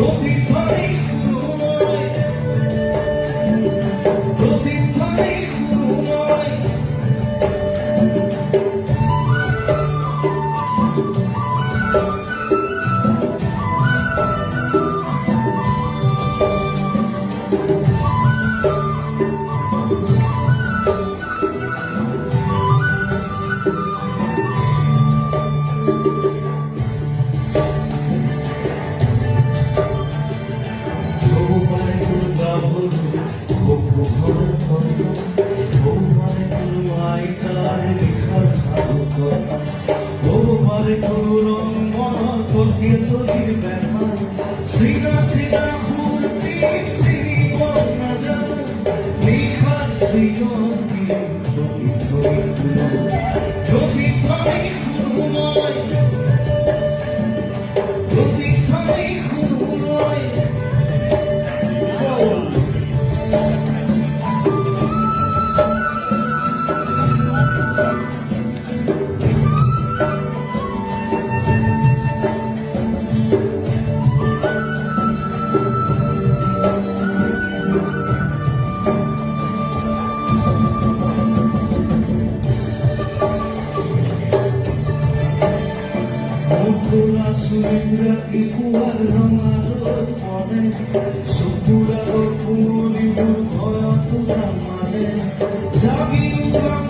Provi, provi, provi, provi, তোমার কোনো রঙ মন তোকে তোর ব্যথা। শ্রীরা শ্রীরা Thank you.